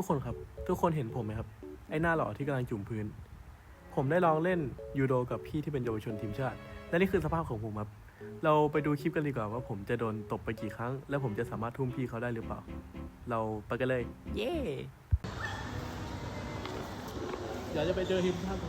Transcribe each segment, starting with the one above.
ทุกคนครับ ทุกคนเห็นผมไหมครับ ไอ้หน้าหล่อที่กำลังจุ่มพื้น ผมได้ลองเล่นยูโดกับพี่ที่เป็นเยาวชนทีมชาติ และนี่คือสภาพของผมครับ เราไปดูคลิปกันดีกว่าว่าผมจะโดนตบไปกี่ครั้ง และผมจะสามารถทุ่มพี่เขาได้หรือเปล่า เราไปกันเลย เย้เดี๋ยวจะไปเจอทีมชาติคื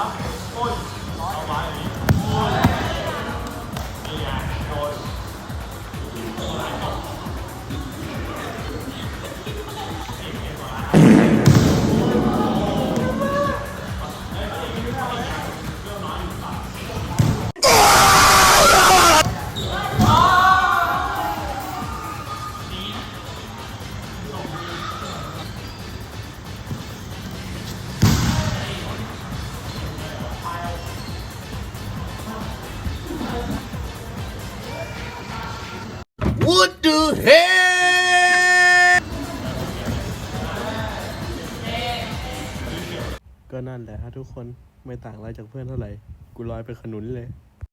我哋，我哋。 บก็นั่นแหละฮะทุกคนไม่ต่างอะไรจากเพื่อนเท่าไหร่ กูลอยไปขนุนเลย